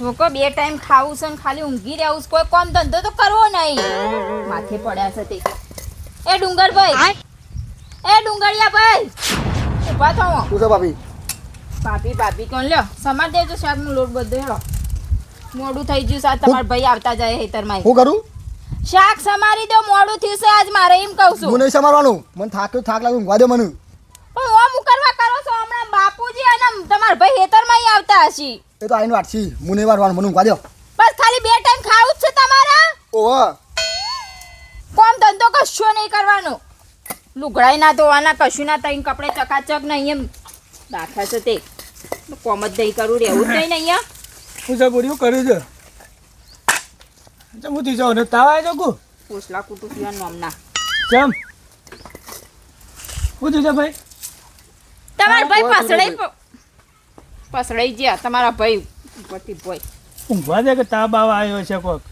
Joko બે time ખાવું છે ને ખાલી ઊંઘી રહેવું છે કોઈ કોમ ધંધો તો કરવો નહીં. માથે પડ્યા છે તે. એ ડુંગરભાઈ એ ડુંગળિયા ભાઈ. ઊભા થો. શું છે ભાભી? ભાભી ભાભી કોણ લ્યો? સમાર દેજો શાકનો લોટ બધો હેડો. મોડું થઈ ગયું સાહેબ તમારા ભાઈ આવતા જાય હેતરમાં હું કરું? શાક સમારી દો મોડું થયું છે આજ મારે એમ કહું છું. હું નહીં સમારવાનું. મને થાક થાક લાગ્યું ઊંઘવા દો મને. પણ ઓમ કરવા કરો છો હમણાં બાપુજી અને તમારા ભાઈ હેતરમાં આવતા હશી. એ તો આઈને વાત છી. હું નહીં વારવાનું મને ઊંઘવા દો બસ ખાલી બે ટાઈમ ખાવું જ છે તમારા? ઓહો. કોમ ધંધો કશો નહીં કરવાનો. લુગડાઈ ના ધોવાના કશું ના તઈ કપડે ચકાચક નહીં એમ. દાખલા છે તે. કોમ જ નહીં કરું રહેવું જ નહીં અહીંયા. હું છે બોર્યું કર્યું છે? ચમથી જાઉં ને તાવ આવી જાઉં પોસલા કુટુંબિયા નોમના. ચમ? થી જા ભાઈ. તમાર ભાઈ કોઈ પસડાઈ ગયા તમારા ભાઈ ઉપરથી ભાઈ ઊંઘવા દે કે તાવ બાવ આવ્યો છે કોક?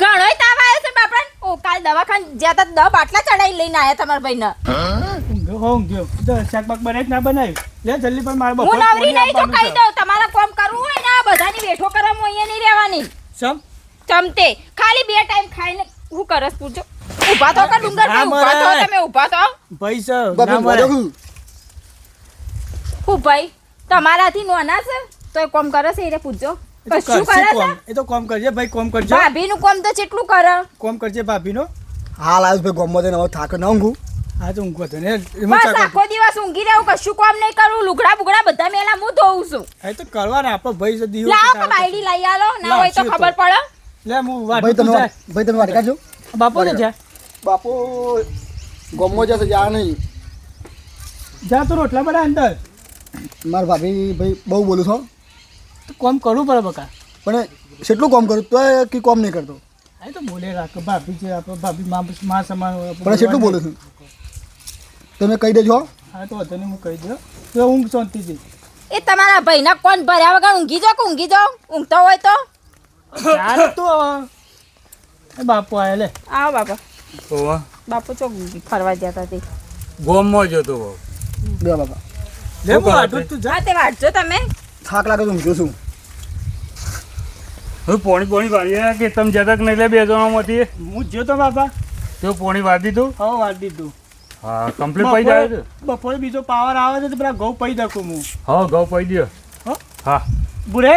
ઘણોય તાવ આવ્યો છે બાપરા ઓ કાલ દવાખાન જ્યાં તા દ બાટલા ચડાઈ લઈને આયા તમારા ભાઈને. ઊંઘ્યો ઊંઘ્યો તો શાકબાક બને ના બનાવ્યું લે જલ્દી પણ મારે હું નવરી નહીં તો કહી દઉં તમારા કોમ કરવું હોય ને આ બધાની બેઠો કરવા હું અહીંયા નહીં રહેવાની. ચમ ચમતે. ખાલી બે ટાઈમ ખાઈને હું કરસ પૂછો. ઊભા તો કા ડુંગર ના ઊભા તો તમે ઊભા તો ભાઈ સર બાપી ના મરે. હું ભાઈ? તમારાથી નોના છે? તો એ કોમ કરે છે એને પૂછજો કશું કરે છે? કોમ. એ તો કોમ કરજે ભાઈ કોમ કરજો. ભાભીનું કોમ તો કેટલું કરે? કોમ કરજે ભાભીનો. હાલ આવ્યો ભાઈ ગમો દે હવે થાક ના ઊંઘું. હા તો ઊંઘો તને બસ આખો દિવસ ઊંઘી રહ્યો કશું કોમ નહીં કરું. લુગડા બુગડા બધા મેલા હું ધોઉં છું. એ તો કરવાના આપણો ભાઈ દીવો લાવો કે બાયડી લઈ આલો ના હોય તો ખબર પડે. લે હું ભાઈ તમે ભાઈ તમે વાટી કાજો બાપુ ને જા બાપો ગમો જશે જા નહીં. જા તો રોટલા બના અંદર. મારા ભાભી ભાઈ બહુ બોલું છો તો કોમ કરવું પડે બકા. પણ કેટલું કોમ કરું તો કે કોમ નહીં કરતો. હા તો બોલે રાખ ભાભી છે આપણે ભાભી મા માં સમાન પણ કેટલું બોલું છું. તમે કહી દેજો હા. તો હતો હું કહી દઉં. તો ઊંઘ શાંતિથી. એ તમારા ભાઈના કોણ ભર્યા વગર ઊંઘી જાઓ કે ઊંઘી જાઓ? ઊંઘતો હોય તો? ચાલ તો. બાપુ આયા લે. આવો બાપા. બાપુ ચોક ફરવા જતા તે ગોમમાં જતો બે બાપા. લે હું વાટું તું જા. તે વાંચજો તમે. થાક લાગે તો ઊંઘ્યો છું. હવે પોણી પોણી વાળી કે તમે જતા કે નહીં? લે બે જણામાંથી. હું જ્યો તો બાપા. તો પોણી વાળી દીધું? હા વાટ દીધું. હા કમ્પ્લીટ પડી જાય બપોરે બપોરે બીજો પાવર આવે છે તો પેલા ઘઉં પડી દઉં હું. હા ઘઉં પડી દો હો? હા. બુરે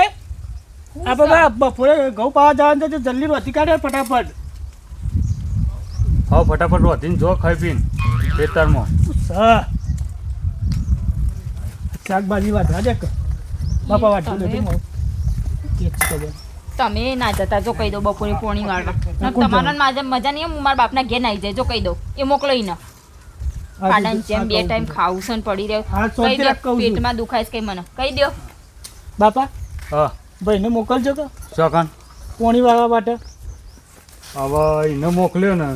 આ બાબા બપોરે ઘઉં પાવા જવાનું છે તો જલ્દી રોટી કાઢે ફટાફટ. હા ફટાફટ વધીને જો ખાઈ પીને ખેતરમાં. હા શાકભાજી વાત દે કર બાપા વાટવું તમે- ના જતા જો કહી દો બપોરે પોણી વાળવા. તમારા માજા મજા નહીં હું મારા બાપના ઘેર નાઈ જાય જો કહી દો. એ મોકલાઈ ના. પાડન જેમ બે ટાઈમ ખાવું છે ને પડી રહ્યો. કહી દો. પેટમાં દુખાય છે કઈ મને. કહી દો. બાપા? હા. ભાઈને મોકલજો કે? ચોકન. પોણી વાળવા માટે. હવે એને મોકલ્યો ને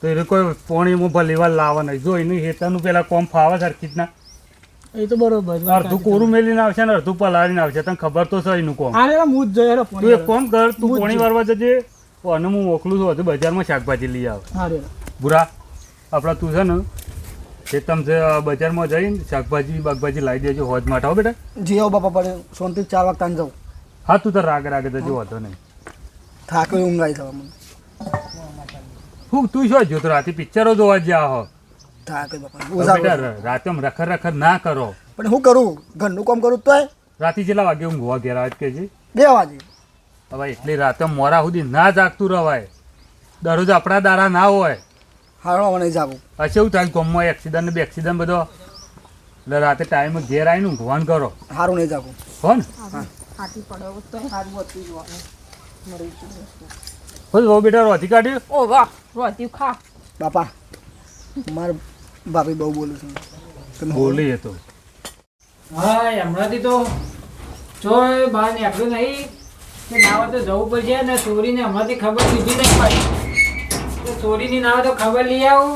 તો એને કોઈ પોણીમાં ભલી વાર લાવવા નહીં. જો એનું હેતાનું પેલા કોમ ફાવે સરખી રીતના એ તો બરોબર અડધું કોરું મેલીને આવશે ને અડધું પલાળીને આવશે. તને ખબર તો છે એનું કોમ. અરે હું જ તું એક કોમ કર તું જ પોણી વારવા જજે. અને હું મોકલું છું હજુ બજારમાં શાકભાજી લઈ આવે. બુરા આપણા તું છે ને એ તમે બજારમાં જઈને શાકભાજી બાગભાજી લાવી દેજો હોજ માટે. હો બેટા. જી આવો બાપા પડે. સોનથી ચાર વાગતા જાઉં. હા તું તો રાગ રાગે જજો વાંધો નહીં. થાક ઊંઘ આવી થવા મને હું તું શું જોતો રાતે પિક્ચરો જોવા જ્યાં હો? થાક. રાતે રખર રખર ના કરો. પણ હું કરું? ઘરનું કામ કરું તોય? રાતે જેટલા વાગે ઊંઘવા ઘેર આવે કે બે વાગે. હવે એટલી રાતે મોરા સુધી ના જાગતું રવાય. દરરોજ આપણા દારા ના હોય. હારવા મને જાગું. હશે એવું થાય? ગમમાં એક્સિડન્ટ ને બે એક્સિડન્ટ બધો? એટલે રાતે ટાઈમ ઘેર આવીને ઊંઘવાનું કરો. સારું નહીં જાગું. હો. ને હાથી પડ્યો તો સારું હતું જોવાનું હો બેટા રોતી કાઢ્યું ઓ વાહ રોતી ખા. બાપા મારે ભાભી બહુ બોલું છું. તમે બોલી. તો. હા હમણાંથી તો જો બહાર નીકળ્યું નહીં કે નાવા તો જવું પડશે ને ચોરીને હમણાંથી ખબર લીધી નહીં પડી. તો ચોરીની નાવે તો ખબર લઈ આવું.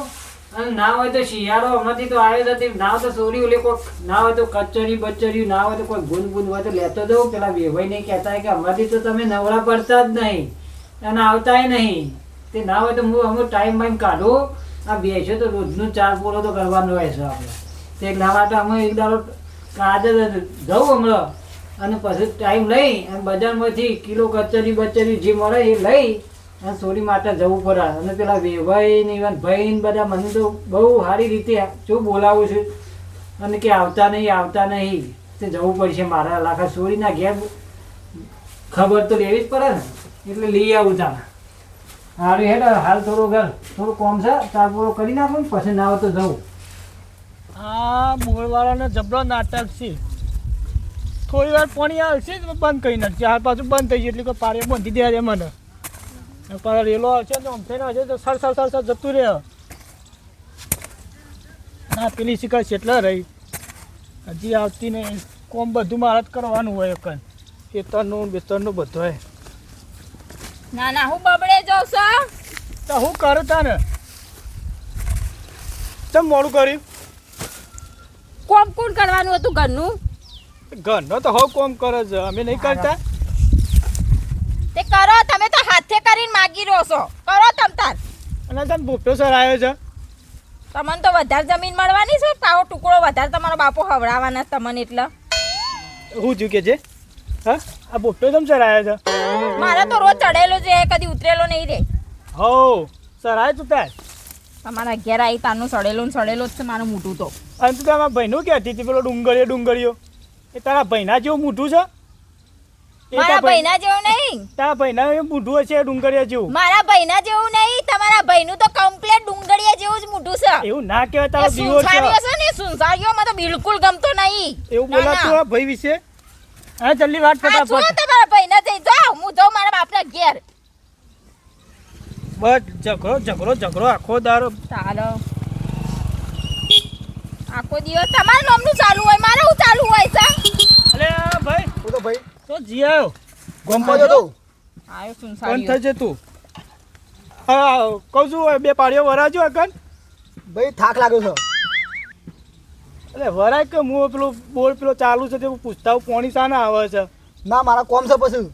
અને ના હોય તો શિયાળો હમણાંથી તો આવ્યો નથી. ના હોય તો ચોરી ઓલી કોઈક ના હોય તો કચરી બચરી ના હોય તો કોઈ ગુંદ ગુંદ હોય તો લેતો જવું પેલા વેવાઈ નહીં કહેતા કે હમણાંથી તો તમે નવરા પડતા જ નહીં. અને આવતાય નહીં. તે ના હોય તો હું અમુક ટાઈમ બાઈમ કાઢું. આ બેસો તો રોજનું ચાર પૂરો તો કરવાનો હોય છે આપણે. તે એટલા માટે અમે એક દાડો આજે જવું હમણાં. અને પછી ટાઈમ લઈ અને બજારમાંથી કિલો કચરી બચરી જે મળે એ લઈ અને સોરી માટે જવું પડે. અને પેલા વેભાઈ ને ઇવન ભાઈ ને બધા મને તો બહુ સારી રીતે જો બોલાવું છું. અને કે આવતા નહીં આવતા નહીં. તે જવું પડશે મારા લાખા સોરીના ઘેર. ખબર તો લેવી જ પડે ને. એટલે લઈ આવું તારે હારું હેડ, હાલ થોડું ઘર, થોડું કોમ છે, ચાર પૂરો કરી નાખું ને પછી ના તો જવું. હા, મોળવાળાને જબરો નાટક છે. થોડી વાર પાણી આવશે બંધ કરી નાખશે. હાલ પાછું બંધ થઈ ગયું, એટલે કોઈ પાડે બંધી દે છે મને. પાછો રેલો આવશે ને, આમ થઈને આવશે તો સર સર સર સર જતું રહે. ના, પેલી શિકાર એટલા રહી. હજી આવતી નહીં. કોમ બધું મારા જ કરવાનું હોય કન ખેતરનું બેતરનું બધું હોય. ના ના હું બબડે જાઉં છું તો હું કરું તને? ચમ મોડું કર્યું? કોમ કોણ કરવાનું હતું ઘરનું? ઘરનો તો હવ કોમ કરે છે અમે નહીં કરતા? તે કરો તમે તો હાથે કરીને માગી રહ્યો છો. કરો તમ તાર. અને તમે ભૂપતો સર આવ્યો છે. તમને તો વધારે જમીન મળવાની છે તાવો ટુકડો વધારે તમારો બાપો હવડાવવાના તમને એટલે. હું કે છે? હા? આ બોટો તમ ચરાયો છે? મારે તો રોજ ચડેલો છે કદી ઉતરેલો નહીં રે. હો સર આવ્યો તું તાર. તમારા ઘેર આવી તારનું સડેલું સડેલો જ છે મારું મોટું તો. અને તું તારા ભાઈનું કહેતી હતી પેલો ડુંગળીઓ ડુંગળીઓ. એ તારા ભાઈના જેવું મોટું છે? મારા ભાઈ ભાઈના જેવું નહીં. તારા ભાઈના એવું મોઢું હશે ડુંગળીયા જેવું. મારા ભાઈના જેવું નહીં તમારા ભાઈનું તો કમ્પ્લેટ ડુંગળીયા જેવું જ મોટું છે. એવું ના કહેવાય એ તારો દીવો છે. ને સુંસારીઓ મને તો બિલકુલ ગમતો નહીં. એવું બોલા તું ભાઈ વિશે? હા જલ્દી વાત ફટાફટ. તમારા ભાઈના જઈ. જાવ હું જાઉં મારા બાપના ઘેર. બસ ઝઘડો ઝઘડો ઝઘડો આખો દારો. ચાલો. આખો દિવસ તમારા નામનું ચાલુ હોય મારે હું ચાલુ હોય છે અલે ભાઈ. હું તો ભાઈ. તો જી આવ્યો ગોમમાં જતો આયો બંધ સુંસારીઓ થશે તું? હા કહું છું બે પાડીઓ વરાજો અગન ભાઈ થાક લાગ્યો છે. એટલે વરાય કે હું પેલો બોલ પેલો ચાલુ છે તે હું પૂછતા હું પોણી શાના આવે છે? ના મારા કોમ છે પછી.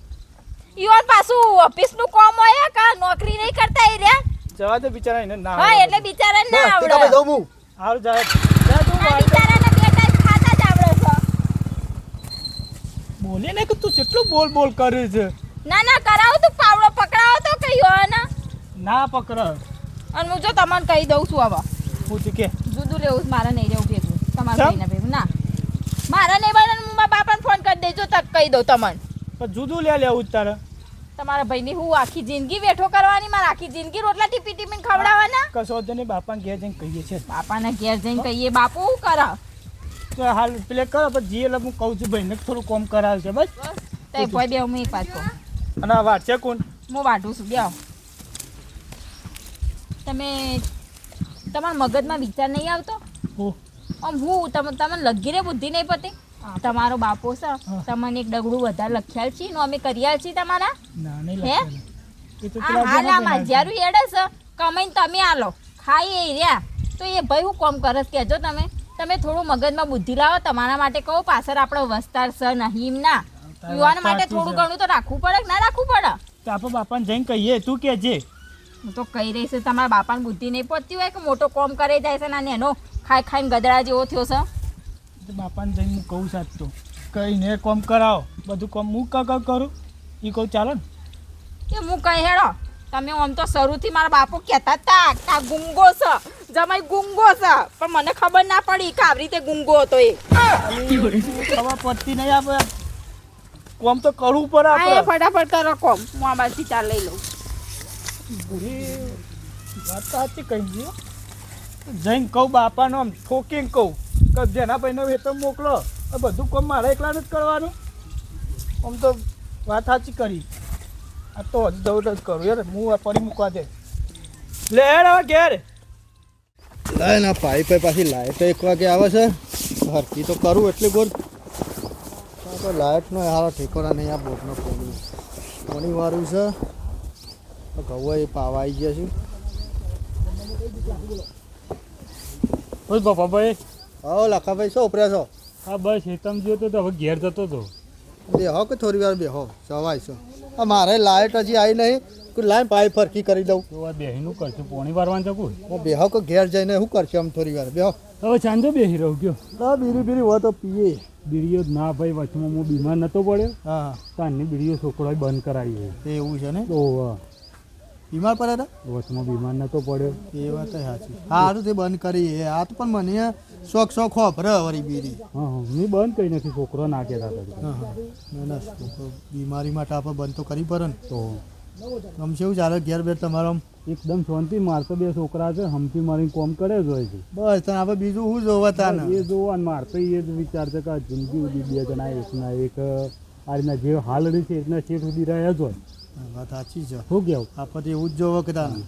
ઈવન પાછું ઓફિસનું કોમ હોય કા નોકરી નહીં કરતા એ રહ્યા? જવા દે બિચારા એને ના હા એટલે એટલે બિચારાને ના આવડે. ટીકા ભાઈ હું. હારું જા જા તું બિચારા ને બિચારાને બે ખાતા જ આવડે છે. બોલે ને કે તું કેટલું બોલ બોલ કરે છે? ના ના કરાવ તું પાવડો પકડાવ તો કયો ના. ના પકડ. અને હું જો તમને કહી દઉં છું હવે. પૂછ કે. જુદું રહેવું છે, મારે નહીં રહેવું ભેગું. તમારા? ભાઈને ભેગું. ના. મારા બને હું મારા બાપાને ફોન કરી દેજો તક કહી દઉં તમને. પણ જુદું લે લેવું જ તારે. તમારા ભાઈની હું આખી જિંદગી વેઠો કરવાની મારે આખી જિંદગી રોટલા ટીપી ટીપીને ખવડાવવાના? કશો વાંધો નહીં બાપાને ઘેર જઈને કહીએ છે બાપાના ઘેર જઈને કહીએ બાપુ હું કરે? તો હાલ પેલે કરો પણ જી એટલે હું કહું છું ભાઈને થોડું કોમ કરાવશે બસ. તે કોઈ બે હું એક વાત કહું. અને વાત છે કોણ? હું વાટું છું ગયા તમે તમારા મગજમાં વિચાર નહીં આવતો? હું આમ હું તમને તમને લગી રે બુદ્ધિ નહીં પતી. તમારો બાપો છે. તમને એક ડગડું વધારે લખ્યાલ છે. નો અમે કર્યા છીએ તમારા. હે? હાલ માજ્યારું હેડે છે કમાઈને તમે આલો. ખાઈ એ રહ્યા. તો એ ભાઈ હું કોમ કરસ? કહેજો તમે. તમે થોડું મગજમાં બુદ્ધિ લાવો. તમારા માટે કહો પાછળ આપણો વસ્તાર છે નહીં ના. યુવાન માટે થોડું ઘણું તો રાખવું પડે ના રાખવું પડે? તો આપણે બાપાને જઈને કહીએ તું કહેજે. હું તો કહી રહી છું તમારા બાપાને બુદ્ધિ નહીં પહોંચતી હોય કે મોટો કોમ કરે જાય છે ના એનો ખાઈ ખાઈને ગદડા જેવો થયો છે. બાપાને જઈને હું કહું સાચ તો. કહીને કોમ કરાવો. બધું કોમ હું ક કરું? એ કહું ચાલો ને. કે હું કહી હેડો? તમે આમ તો શરૂથી મારા બાપુ કહેતા હતા કે આ ગુંગો છે. જમાઈ ગુંગો છે. પણ મને ખબર ના પડી કે આવી રીતે ગુંગો હતો એ. ખબર પડતી નહીં આપણે કોમ તો કરવું પડે આપણે. ફટાફટ કરો કોમ. હું આ બાજુથી ચાલ લઈ લઉં. વાત સાચી કહી દો જઈને કહું, બાપાનો આમ ઠોકીને કહું કે જેના ભાઈને વેતન મોકલો. બધું કોમ મારે એકલાને જ કરવાનું? આમ તો વાત સાચી કરી. આ તો હજી દઉં જ કરું. યાર, હું પડી મૂકવા દે. લે હવે ઘેર. લાય ના પાઈ પાઈ પાછી લાઈટ એક વાગે આવે છે. હરકી તો કરું એટલે ગોર તો લાઈટનો હારો ઠેકોરા નહીં, આ બોટનો પોણી પોણી વાળું છે? ઘઉં એ આવી ગયા છે. ઓય બાપા ભાઈ હા લખાભાઈ શું ઉપર્યા છો? હા બસ હેતમ જ્યો તો હવે ઘેર જતો હતો બેહો કે થોડી વાર બેહો? સવાય છો. આ મારે લાઇટ હજી આવી નહીં. કે લાઈન પાઈ ફરકી કરી દઉં. તો આ બેહીનું કરશું પોણી વારવાનું જકું હું બેહો કે ઘેર જઈને શું કરશે આમ થોડી વાર? બેહો. હવે ચાંદો બેહી રહું ગયો. ના બીરી બીરી હોય તો પીએ. બીડીઓ ના ભાઈ વચમાં હું બીમાર નતો પડ્યો. હા. તારની બીડીઓ છોકરોએ બંધ કરાવી એવું છે ને? તો અ, બીમાર પડે હતા? વસમાં બીમાર નતો પડ્યો. એ વાત સાચી. સારું તે બંધ કરી એ. આ તો પણ મને શોખ શોખ હોભરે વળી બીરી. હા હા મેં બંધ કરી નથી છોકરો ના કહેતા હતા ના ના તો બીમારી માટે આપણે બંધ તો કરી પડે ને. તો. આમ એવું ચાલે ઘેર બેર તમારો એકદમ શાંતિ માર તો બે છોકરા છે હમથી મારીને કોમ કરે જ હોય છે. બસ તને આપણે બીજું શું જોવા તા ને એ જોવા મારતો એ જ વિચાર છે કે જિંદગી સુધી બે જણા એકના એક આ રીતના જે હાલ રહી છે એટલા છેટ સુધી રહ્યા જ હોય. વાત સાચી છે. શું કેવું? આપણે તો એવું જ જોવો કે તાને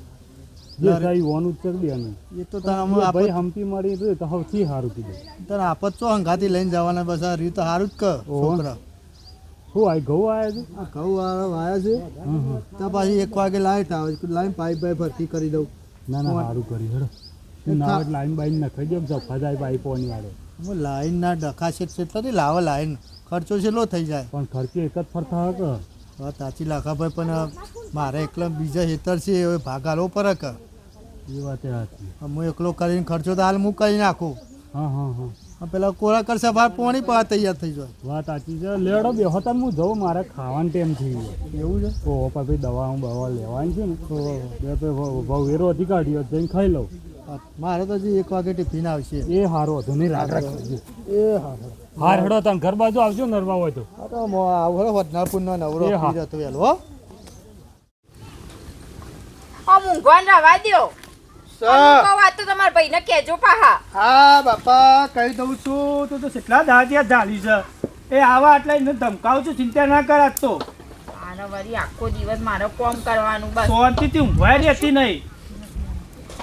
જે થાય ઓનું કરી દેવાનું એ તો ભાઈ આપણે હમતી મારી તો સૌથી સારું કીધું. તારે આપત ચો હંગાથી લઈને જવાના બસ આ તો સારું જ કર. છોકરા. શું આ ઘઉં આવ્યા છે? આ ઘઉં વાળા છે. તો પાછી એક વાગે લાઈટ આવે લાઈન પાઇપ પાઇપ ફરતી કરી દઉં. ના ના સારું કરી હેડો. ના લાઈન બાઈન નખાઈ દો સફા જાય પાઈપોની વાળે. હું લાઈન ના ડખાશે છે એટલે લાવે લાઈન. ખર્ચો છેલ્લો થઈ જાય. પણ ખર્ચે એક જ ફરતા હક હવે તાચી લાખા ભાઈ પણ મારે એકલા બીજા હેતર છે હવે ભાગ આલવો પડે કે? એ વાત સાચી હું એકલો કરીને ખર્ચો તો હાલ હું કરી નાખું. હા હા હા. પેલા કોરા કરશે બહાર પોણી પા તૈયાર થઈ જાય. વાત સાચી છે. લેડો બેહો હતા હું જઉં મારે ખાવાનું ટાઈમ થઈ ગયો એવું છે? ઓ પછી દવા હું બવા લેવાની છે ને તો બે તો ભાવ વેરો હતી કાઢ્યો જઈને ખાઈ લઉં. મારે તો હજી એક વાગે ટિફિન આવશે. એ હારો રાગ રાખજો. એ હા હા હાર હેડો તમે ઘર બાજુ આવજો નરવા હોય તો. આ તો મો- આવું હે વડનાપુરનો નવરો એ હા. પી જતો વહેલો હો. આ મૂંઘવાન રવા દ્યો સર. આ વાત તો તમારા ભાઈને કહેજો પાહા. હા બાપા કહી દઉં છું તું તો કેટલા દાદિયા ઝાલી છે. એ આવા એટલે એને ધમકાવું છું ચિંતા ના કરાત તો. આને વળી આખો દિવસ મારો કોમ કરવાનું બસ. શાંતિથી ઊંઘવાય રહેતી નહીં.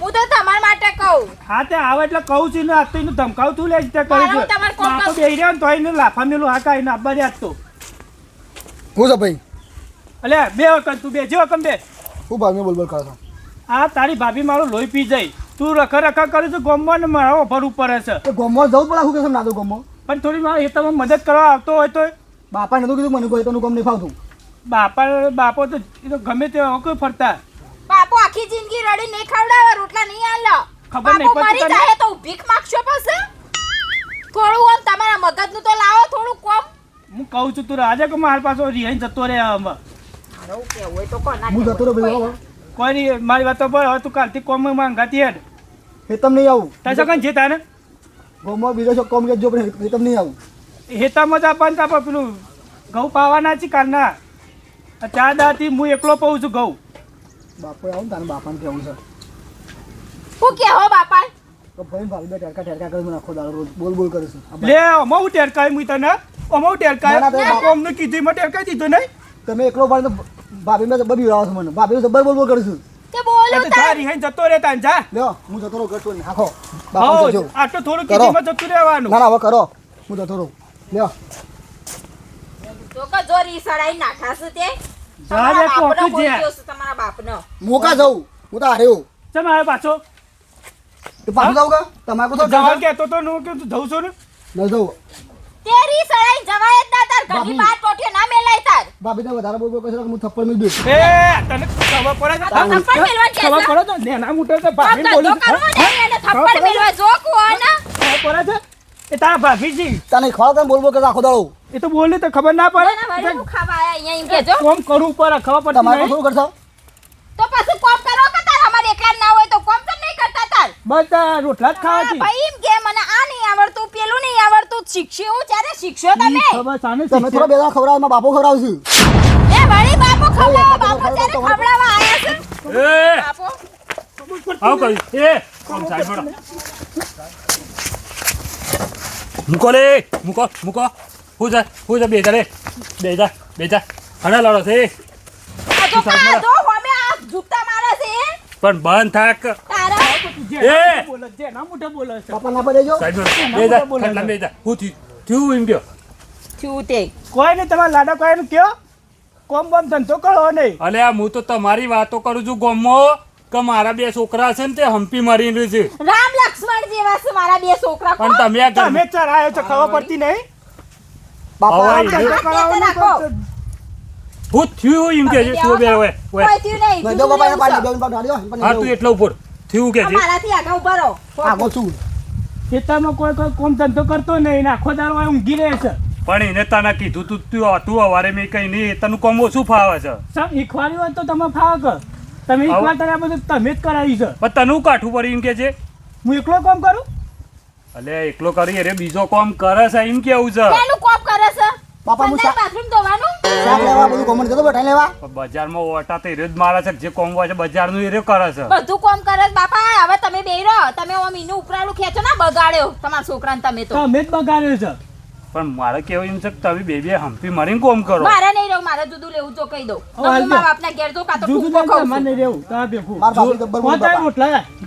હું તો તમારા માટે કહું. હા તે આવે એટલે કહું છું ને આજ તો એનું ધમકાવું તું લે છે તે કરી હું તમારે કોમ બાપો બેહી રહ્યો ને તો એને લાફા મેલું હા કાઈ ના રહ્યા તો. હું છે ભાઈ? અલે બે વખત તું બે જે વખત બે. હું ભાગ્ય બોલ બોલ કરતો આ તારી ભાભી મારું લોહી પી જાય. તું રખા રખા કરે છે ગોમવા ને મારા ઓફર ઉપર છે તો ગોમવા જવું પડે શું કેમ ના દઉં ગમો પણ થોડી મારે એ તમે મદદ કરવા આવતો હોય તો બાપા નતું કીધું મને કોઈ તનું ગમ નહીં ફાવતું. બાપા બાપો તો એ તો ગમે તે કોઈ ફરતા. જિંદગી રડી નહીં ખવડાવે રોટલા નહીં આલો. ખબર નહીં પણ પડતી મરી જાય તો ભીખ માંગશો પછી? થોડું આમ તમારા મગજનું તો લાવો થોડું કોમ. હું કહું છું તું રાજા કે મારા પાસે રિહાઈ જતો રહે આમ. મારું કે હોય તો કોના હું જતો રહ્યો ભાઈ કોઈ નહીં મારી વાત તો પર હવે તું કાલથી કોમ માંગાતી હેડ. હેતમ નહીં આવું. તાર સકન છે તાને ગોમો બીજો છો કોમ કે જો પણ હેતમ નહીં આવું. હેતા જ આપણ તા પેલું ઘઉં પાવાના છે કાલના. આ ચાર દાથી હું એકલો પાઉં છું ઘઉં. બાપો આવું તારે બાપાને કેવું છે? હું કેહો બાપા તો ભાઈ ભાઈ બે ટેરકા ટેરકા કરી મને આખો દાડો રોજ બોલ બોલ કરે છે. લે અમો હું ટેરકાય મુઈ તને? અમો ટેરકાય ના, ના, કીધી કીધું મેં ટેરકાય દીધું નહીં? તમે એકલો ભાઈ તો ભાભી મેં બબી બીવડાવો છો મને. ભાભી જબર બોલ બોલ કરું છું. તે બોલો આ તો જા જતો રહે તાન જા. લ્યો હું જતો રહું ઘર નાખો બાપા હઉ, જજો. આટલું થોડું કરો. કીધીમાં જતું રહેવાનું. ના ના હવે કરો. હું જતો રહું. લ્યો. તો કે જો રીસડાઈ નાખાશે તે. જા બાપનો કોક કોઈ જ્યાં. દિવસ તમારા બાપનો. મોકા જવું હું તો હાર્યો ચમ આવે પાછો. તો પાછું જાઉં કા? તમારે તો જવા તો કહેતો તો નું કે તું જઉં છું ને. ન જવું તે રીસડાઈ જવાય જ ના તાર. ઘરની. બહાર ટોટિયો ના મેલાય તાર. ભાભી ને વધારે બોલ બોલ કરે હું થપ્પડ મિલ દઉં એ તને ખબર પડે તો થપ્પડ મેલવા કે ખબર છે? પડે તો નેના મોટા તો ભાભી ધંધો બોલું કરવો નહીં અને થપ્પડ મેલવા જો કોના ખબર પડે છે? એ તારા ભાભીજી. તને બોલ બોલ કરે આખો દાડો? એ તો બોલી તો ખબર ના ના પડે હું ખાવા આયા અહીંયા એમ કેજો કોમ કરવું પડે ખબર તમારે પડતી કોઈ નહીં. થોડું કરશો? તો પછી કોમ કરો કે તાર અમારે એકલા ના હોય તો કોમ તો નહીં કરતા તાર? બધા રોટલા જ ખાવા છે ભાઈ એમ કે મને આ નહીં આવડતું પેલું નહીં આવડતું શીખશે હું ત્યારે શીખશો તમે. ખબર સાને તમે થોડો બેલા ખવડાવમાં બાપો ખવડાવશું. એ વળી બાપો ખવડાવ બાપો ત્યારે ખવડાવો, ખવડાવવા આયા છે. એ! બાપો. આવ કરી એ! કોમ સાહેબ મૂકો લે મૂકો મૂકો. હું જા હું જા બે જા રે બે જા બે જા હણા લડો છે મારે એ? પણ બંધ થાક. તે. કોઈ નહીં તમારા લાડા કોઈ કયો? કોમ બોમ ધંધો કરો નહીં. અલે આ હું તો તમારી વાતો કરું છું ગોમો. કે મારા બે છોકરા છે ને તે હંપી રહ્યું છે. રામ લક્ષ્મણ જેવા છે મારા બે છોકરા. પણ તમે આ ઘર તમે ચરાયો છો ખબર પડતી નહીં? બાપા. તો- હું થયું એમ કે છે તું બે હોય? હોય. નહીં જો બાપા પાડી દો, પાડી દો, હા તું એટલા ઉપર થયું કે છે? મારાથી આગળ ઊભા રહો. આગો છું ખેતરમાં કોઈ કોઈ કોમ ધંધો કરતો નહીં ને આખો દાડો ઊંઘી રહે છે. પણ એને તને કીધું તું તું તું અવારે મેં કઈ નહીં તને કોમ ઓછું ફાવે છે. સર શીખવાડ્યું હોય તો તમે ફાવ કર. તમે શીખવા તારે બધું તમે જ કરાવી છે. પણ તને કાઠું પડી એમ કે છે? હું એકલો કોમ કરું? અલે એકલો કરી અરે બીજો કોમ કરે છે એમ કેવું છે? છે બાપા, હું બાથરૂમ ધોવાનું? શાક લેવા બધું કોમન જતો બેઠા લેવા. બજારમાં ઓટા તો એરે જ મારે છે જે કોમ હોય છે બજારનું એરે કરે છે. બધું કોમ કરે છે બાપા હવે તમે બે રહો તમે ઓમ ઈનું ઉપરાળું ખેંચો ના બગાડ્યો તમારા છોકરાને તમે તો. તમે જ બગાડ્યો છે. પણ મારે કેવું એમ છે કે તમે બે બે હંપી મારીને કોમ કરો. મારે નહીં રહું મારે જુદું લેવું તો કહી દઉં. મારા બાપના ઘેર તો કાં તો છું. નહીં રહેવું માર બાપુ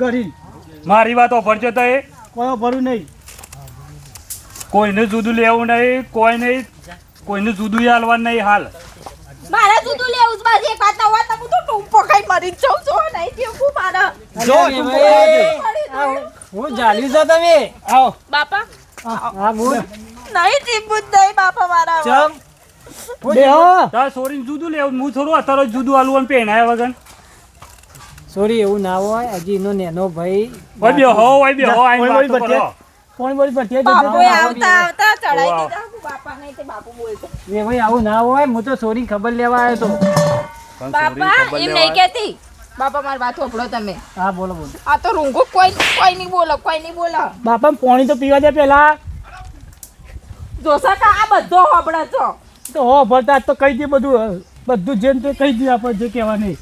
ગરી વાત ઓફર તો એ. કોઈ ભરું નહીં. કોઈને જુદું લેવું નહીં કોઈ નહીં કોઈને જુદું હાલવા નહીં હાલ. મારે જુદું લેવું છે બસ એક વાત ના હોય તો હું તો ટૂંકો ખાઈ મરી જ જાઉં છું નહીં કેવું મારે. જો અરે તું ભાઈ, બોલાવજે. આ હું જાલ્યું છો તમે? આવો. બાપા? હા બોલ. નહીં બાપા મારા. ચમ. તાર છોરીને જુદું લેવું હું થોડું અત્યારે જુદું હાલવાનું પહેણાયા વગર. સોરી એવું ના હોય. હજી એનો નેનો ભાઈ હોય બે હો ઓય બે હો કરો. કોણ બોલી પડતી હતી? આવતા આવતા ચડાઈ દીધા. બાપા નહીં તે બાપુ બોલતો એ ભાઈ આવું ના હોય હું તો સોરી ખબર લેવા આવ્યો તો. બાપા એમ નહીં કહેતી. બાપા મારી વાત સાંભળો તમે. હા બોલો બોલો. આ તો રૂંગો કોઈ કોઈ નહીં બોલો કોઈ નહીં બોલો. બાપા પાણી તો પીવા દે પેલા. જોસા કા આ બધો હોબળો છો? તો હો ભરતા તો કહી દે બધું બધું જેમ તે કહી દે આપણે જે કહેવા નહીં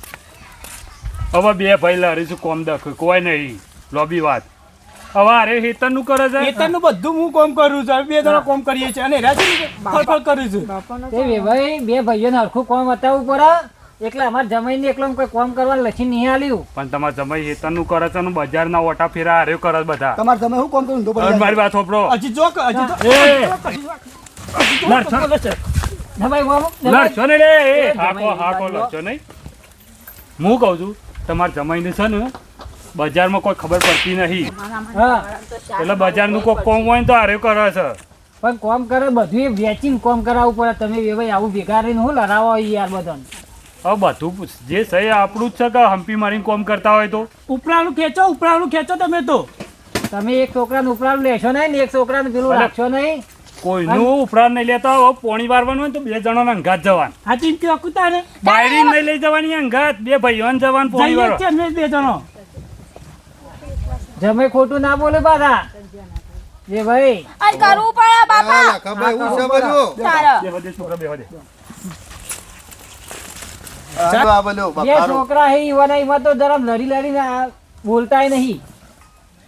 હવે બે ભાઈ લડીશું કોમ દખ કોઈ નહીં લોબી વાત. હવે અરે હેતરનું કરે છે. ખેતરનું બધું હું કોમ કરું છું. બે જણા કોમ કરીએ છીએ. અને રાજી ફળફળ કરું છું. તે ભાઈ બે ભાઈઓને હરખું કોમ બતાવવું પડે એટલે અમારે જમાઈને એકલો કોઈ કોમ કરવા લખી નહીં આલ્યું. પણ તમારા જમાઈ હેતરનું કરે છે અને બજારના ઓટા ફેરા હારે કરે બધા. તમારે તમે શું કોમ કરું? તો મારી વાત હોપડો હજી જો કે- હજી ના? ના. લડશો ને રે? હાકો હાકો લડશો નહીં. હું કહું છું તમારા જમાઈને છે ને બજારમાં કોઈ ખબર પડતી નહીં. હા. એટલે બજારનું કોઈ કોમ હોય ને તો આરે કરે છે. પણ કોમ કરે બધું વેચીને કોમ કરાવવું પડે. તમે એ ભાઈ આવું ભેગા રહીને હું લડાવો યાર બધાને? હવે બધું જે સહી આપણું જ છે કે હંપી મારીને કોમ કરતા હોય તો? ઉપરાણું ખેંચો ઉપરાણું ખેંચો તમે તો. તમે એક છોકરાને ઉપરાણું લેશો નહીં ને એક છોકરાને પેલું. રાખશો નહીં? કોઈનું ઉપરાણ નહીં લેતા હવે પોણી વારવાનું હોય ને તો બે જણાને અંગાત જવાનું. આ ચીમકી હકુતા ને બાયરી નહીં લઈ જવાની અંગાત બે ભાઈઓને જવાનું પોણી વાર વારવા. છે બે જણો. જમે ખોટું ના બોલે પાછા એ ભાઈ. અને કરવું પડે બાપા. હા, ખબર એવું છે બધું બે છોકરા બે વધે આ આ. છોકરા હે ઈવાના ઈમાં તો જરા લડી લડીને આ બોલતાય નહીં.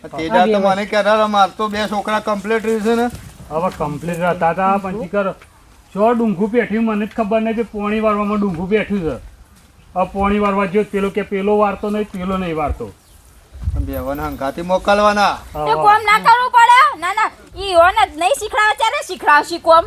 તો મને કહેતા માર તો બે છોકરા કમ્પ્લીટ રહ્યું છે ને. હવે કમ્પ્લીટ હતા હતા પણ ચીકર જો ડુંગું પેઠ્યું મને જ ખબર નહીં કે પોણી વારવામાં ડુંગું પેઠ્યું છે. આ પોણી વારવા જો પેલો કે પેલો વારતો નહીં પેલો નહીં વારતો. બેવાને હંગાથી મોકલવાના. એ કોમ ના કરવું પડે? ના ના ઈ ઓને નહીં શીખડાવે ત્યારે શીખડાવશી કોમ.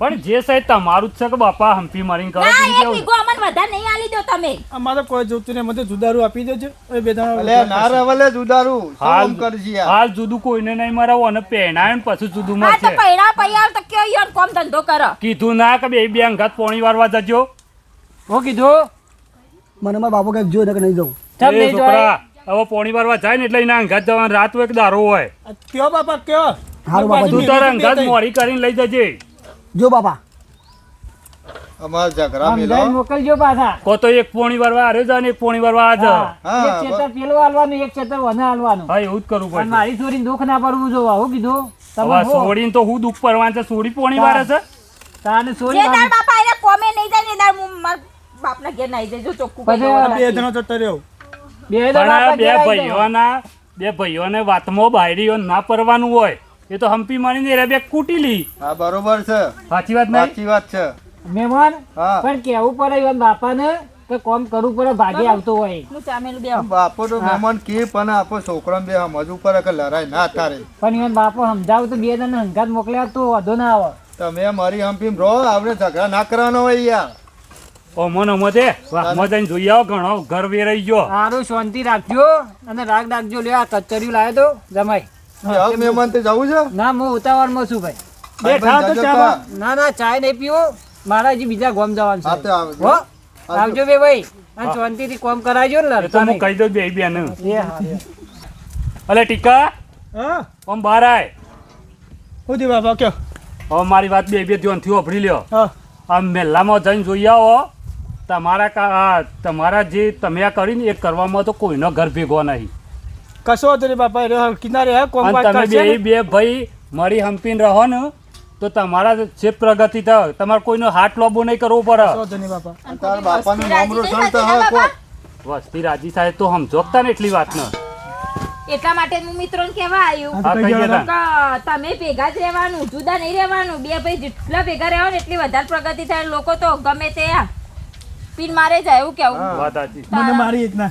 પણ જે સાહેબ તમારું જ છે કે બાપા હંપી મારીને કરો ના તો એક? વીઘો અમને વધારે નહીં આલી દો તમે. અમારે કોઈ જોતું નહીં મને જુદારું આપી દેજો. એ બે જણા અલે ના રવલે જુદારું. હાલ શું કરજી યાર હાલ જુદું કોઈને નહીં મારાવો અને પહેણાય ને પછી જુદું હા તો પહેણા પૈયા તો કે યાર કોમ ધંધો કરો. કીધું ના કે બે બે અંગાત પોણી વારવા જજો. હું કીધું? મને મારા બાપુ કઈ જોઈ ને નહીં જવું. ચમ નહીં છોકરા હવે પોણી વારવા જાય ને એટલે એના અંગાત જવાનું. રાત એક દારો હોય. કયો બાપા કયો? હારું બાપા, તું તારા અંગાત મોડી કરીને લઈ જજે. જો બાપા. અમાર ઝઘડા સમજાઈને મોકલજો પાછા. કો તો એક પોણી વારવા હારે જાય ને એક પોણી વારવા આ એક ચેતર પેલું હાલવાનું એક ચેતર વને હાલવાનું. હા એવું જ કરવું અને મારી છોરીને દુઃખ ના પડવું જો હું કીધું. હવે તમે હો. તો હું દુઃખ પડવાનું છે સોડી પોણી વારે છે? તાને તાર બાપા એને કોમે નહીં જાય ને તાર બાપના ઘેર નાઈ જજો ચોખ્ખું કહી પછી દઉં આ બે જણો જતો રહ્યો. પણ બે. ભાઈઓના બે ભાઈઓને વાતમાં બાયરીઓ ના પરવાનું હોય. એ તો હંપી માની ને બે કૂટી લી. હા બરોબર છે. સાચી વાત નહીં? સાચી વાત છે. મહેમાન પણ કેવું પડે એવા બાપાને કે કોમ કરવું પડે ભાગે આવતો હોય. હું ચામેલું બે બાપો તો મહેમાન કે પણ આપો છોકરા બે સમજવું પડે કે લડાઈ ના તારે પણ એવા બાપો સમજાવ તો બે જણા હંગાત મોકલ્યા તો વાંધો ના આવે. તમે મારી હંપી રહો આપણે ઝઘડા ના કરવાનો હોય યાર. ઓમો મોનો તે વાહ જઈને જોઈ આવો ઘણો ઘર વેરાઈ ગયો. સારું શાંતિ રાખજો અને રાગ રાખજો. લે આ કચરી લાવ્યો તો જમાઈ. મહેમાન તે જવું છે? ના હું ઉતાવળમાં છું ભાઈ. બે ખાઓ તો ચા ના ના ચાય નહીં પીવો. મારા હજી બીજા ગોમ જવાનું હા છે. હો આવજો. બે ભાઈ. અને શાંતિથી કોમ કરાવજો ને તો હું કહી દઉં બે બેન. એ હા અલે ટીકા. હા? ઓમ બહાર આય. હું બાબા બાપા કયો? ઓ મારી વાત બે બે ધ્યાનથી વાપરી લ્યો. હા. આ મેલ્લામાં જઈને જોઈ આવો. તમારા તમારા જે તમે આ કરીને એ કરવામાં તો કોઈનો ઘર ભેગો નહીં. કશો જ નહીં બાપા કિનારે તમે બે બે ભાઈ મળી હંપીને રહો ને તો તમારા જે પ્રગતિ થાય તમારે કોઈનો હાથ લોબો નહીં કરવો પડે. બાપા. વસ્તી રાજી સાહેબ તો સમજોગતા ને એટલી વાત ને એટલા માટે હું મિત્રોને કહેવા આવ્યું તમે ભેગા જ રહેવાનું જુદા નહીં રહેવાનું. બે ભાઈ જેટલા ભેગા રહેવાનું એટલી વધારે પ્રગતિ થાય. લોકો તો ગમે તે આ. પીન મારે જાય એવું કેવું વાત સાચી. મને મારી રીતના